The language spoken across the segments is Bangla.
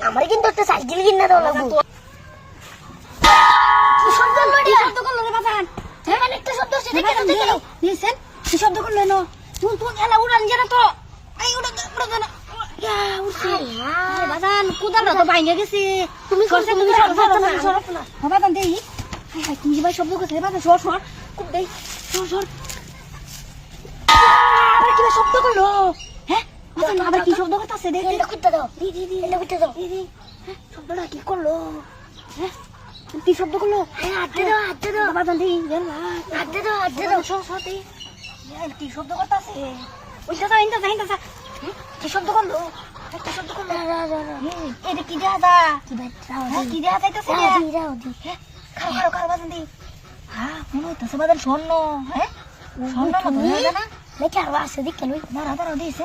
আমার কিন্তু একটা সাইকেল কিনে দাও লাগবো কি শব্দ হলো কি শব্দ করল রে বাজান? হ্যাঁ, মানে একটা হচ্ছে, দেখে দেখে নিছেন কি করল তুই তুই এলা উড়ান জানা তো? উড়া উড়া জানা করছে সর সর। খুব সর সর। শব্দ করল? হ্যাঁ আবার কি শব্দ করতেছে? দেখ এটা খুঁজতে দাও। দি দি দি। এটা খুঁজতে দাও। দি দি। হ্যাঁ, শব্দটা কি করল? হ্যাঁ? কি শব্দ করল? হ্যাঁ, হাতে দাও, হাতে দাও। বাজান দেই গেলা হাতে দাও, হাতে দাও। সর সর দেই কি শব্দ করতেছে? ওইটা তো ইন্টা ইন্টা কি শব্দ করল? কি শব্দ করল? দাও, দাও, দাও, দাও। হুম, এটা কি দেয়া দা কি হ্যাঁ। কি যাইতেছে দাও, দাও, দিই। খারো খারো খারো বাজান দি হ্যাঁ মনে হইতেছে বাজান স্বর্ণ। হ্যাঁ? স্বর্ণ না নাকি আরও আছে, দেখে লই। দাঁড়া দাঁড়া দিয়েছে।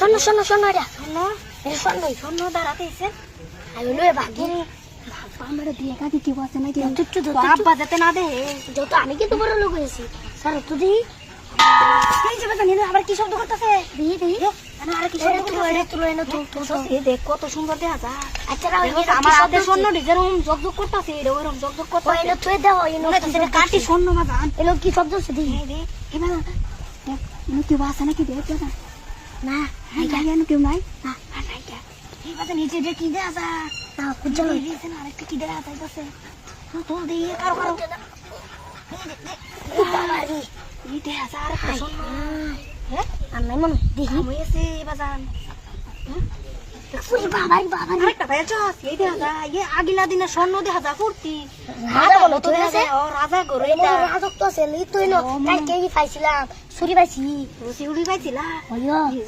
শোনো, শোনো, শোনো এটা। শোনো শোনো। শোনো দাঁড়া আমি লয়ে ভাগি। আমরা দিয়ে কাকি কি আছে নাকি? তুচ্ছু, তো আব্বা যাতে। না দে। যত আমি কিন্তু বড় লোক হয়েছি। স্যার তো দিই এই যে বাজান এনে আবার কি শব্দ করতেছে? দেখ কত সুন্দর দেখা যায়। আচ্ছা দেখো, আমার হাতে স্বর্ণ যেরকম জগজগ করতেছে ওইরকম জগজগ এটা কাটি স্বর্ণ বাজান এলো কি শব্দ হচ্ছে দিই। এই দে এবার দেখ এনে কেউ আছে নাকি দেখ না নাই নাই এনে কেউ নাই না আর নাই কে এই বাজান নিচে যে কি দেখা যায় না খুঁজে লই এই আরেকটা কি দেখা যাইতেছে তোল দিয়ে কারও কারও বাবারি এই দেখা যায় হ্যাঁ আর নাই মনে বাজান দেখা যায় এই আগিলা দিনে স্বর্ণ দেখা যায় ফুর্তি রাজা তো আছে ও রাজা এটা তো আছে তুই না কালকে পাইছিলাম ছুরি পাইছি উড়ি পাইছিলা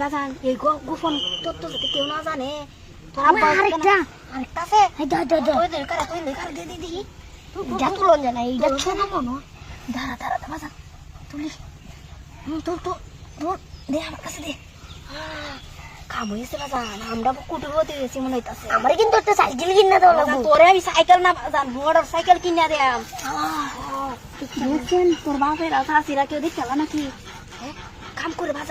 বাজান এই গোপন তত্ত্ব যাতে কেউ না জানে তোর আব্বা আরেকটা আরেকটা আছে দাও তুই দে কারা তুই দে কারা দে দি দি যা তুলন জানা এইটা ছোট মনো দাঁড়া দাঁড়া দাঁড়া বাজান তুলি তোর তো তোর দে আমার কাছে দে খাম হয়েছে বাজান আমরা কুটুর হতে গেছি মনে হইতাছে আমার কিন্তু একটা সাইকেল কিনে দাও লাগবো তোরে আমি সাইকেল না বাজান মোটর সাইকেল কিনে দেয়াম দেখছেন তোর বাপের আশা আসিরা কেউ দেখতে নাকি